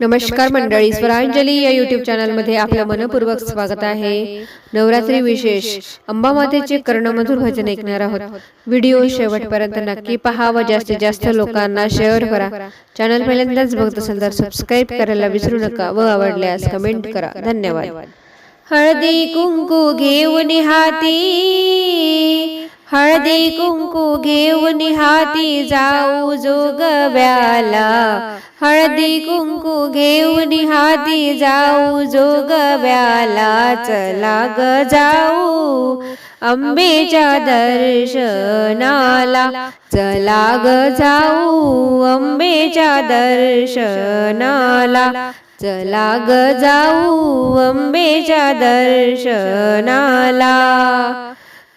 नमस्कार मंडळी स्वरांजली या युट्यूब चॅनलमध्ये आपलं मनपूर्वक स्वागत आहे. नवरात्री विशेष. अंबामातेचे कर्णमधुर भजन ऐकणार आहोत. व्हिडिओ शेवटपर्यंत नक्की पहा व जास्तीत जास्त लोकांना शेअर करा. चॅनल पहिल्यांदाच बघत असाल तर सबस्क्राईब करायला विसरू नका व आवडल्यास कमेंट करा. धन्यवाद. हळदी कुंकू घेऊन हाती. हळदी कुंकू घेऊन हाती जाऊ जोगव्याला हळदी कुंकू घेऊन हाती जाऊ जोगव्याला चला ग जाऊ अंबेच्या दर्शनाला. चला ग जाऊ अंबेच्या दर्शनाला. चला ग जाऊ अंबेच्या दर्शनाला.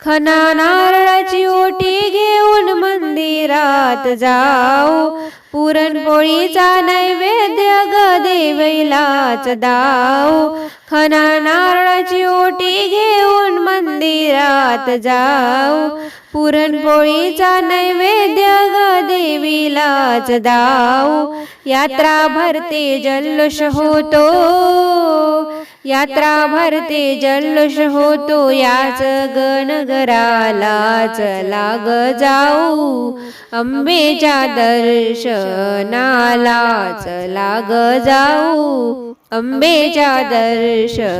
खना नारळाची ओटी घेऊन मंदिरात जाऊ. पुरणपोळीचा नैवेद्य ग देवैलाच दाऊ. खना नारळाची ओटी घेऊन मंदिरात जाऊ. पुरणपोळीचा नैवेद्य ग देवीलाच दाऊ. यात्रा भरते जल्लोष होतो. यात्रा भरते जल्लोष होतो याच गणगराला चला ग जाऊ. अंबेच्या दर्शनाला चला ग जाऊ. अंबेच्या दर्शनाला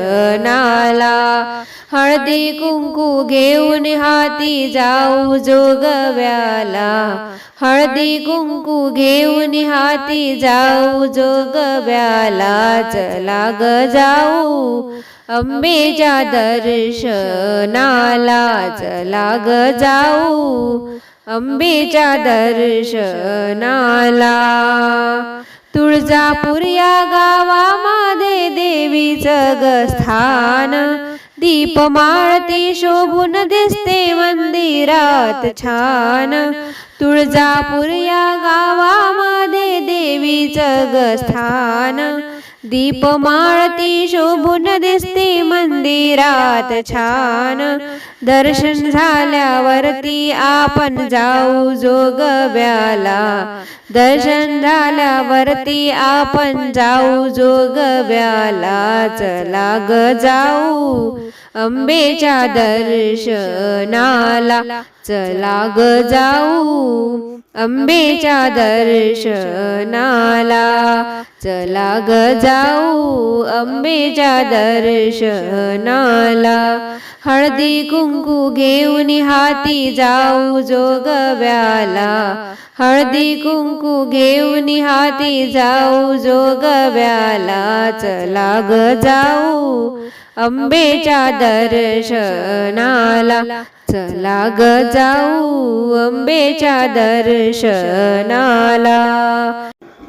हळदी कुंकू घेऊन हाती जाऊ जोगव्याला. हळदी कुंकू घेऊन हाती जाऊ जोगव्याला चला ग जाऊ. अंबेच्या दर्शनाला चला ग जाऊ. अंबेच्या दर्शनाला तुळजापूर या गावामध्ये देवीचं ग स्थान. दीप माळती शोभून दिसते मंदिरात छान. तुळजापूर या गावामध्ये देवीचं ग स्थान. दीपमाळती शोभून दिसते मंदिरात छान. दर्शन झाल्यावरती आपण जाऊ जोगव्याला. दर्शन झाल्यावरती आपण जाऊ जोगव्याला. चला ग जाऊ अंबेच्या दर्शनाला. चला ग जाऊ अंबेच्या दर्शनाला चला ग जाऊ अंबेच्या दर्शनाला. हळदी कुंकू घेऊन हाती जाऊ जोगव्याला. हळदी कुंकू घेऊन हाती जाऊ जोगव्याला चला ग जाऊ. अंबेच्या दर्शनाला चला ग जाऊ. अंबेच्या दर्शनाला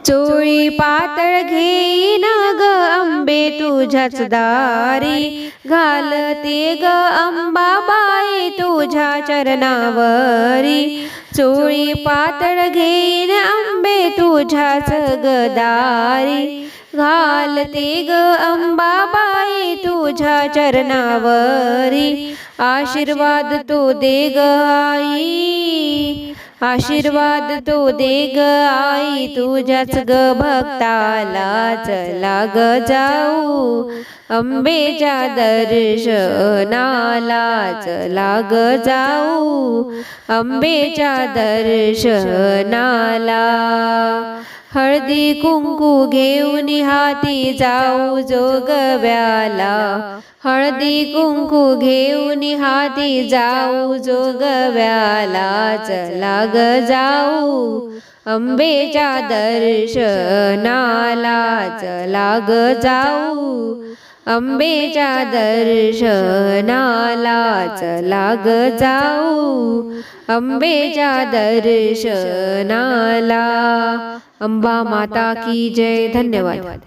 चोळी पातळ घेईन ग अंबे तुझ्याच दारी. घालते ग अंबाबाई तुझ्या चरणावरी. चोळी पातळ घेईन अंबे तुझ्याच गदारी घालते ग अंबाबाई तुझ्या चरणावरी. आशीर्वाद तो दे ग आई. आशीर्वाद तो दे ग आई तुझ्याच ग भक्ताला चला ग जाऊ अंबेच्या दर्शनाला चला ग जाऊ अंबेच्या दर्शनाला हळदी कुंकू घेऊन हाती जाऊ. जोगव्याला हळदी कुंकू घेऊन हाती जाऊ जोगव्याला चला ग जाऊ. अंबेच्या दर्शनाला चला ग जाऊ. अंबेच्या दर्शनाला चला ग जाऊ. अंबेच्या दर्शनाला अंबा माता की जय. धन्यवाद.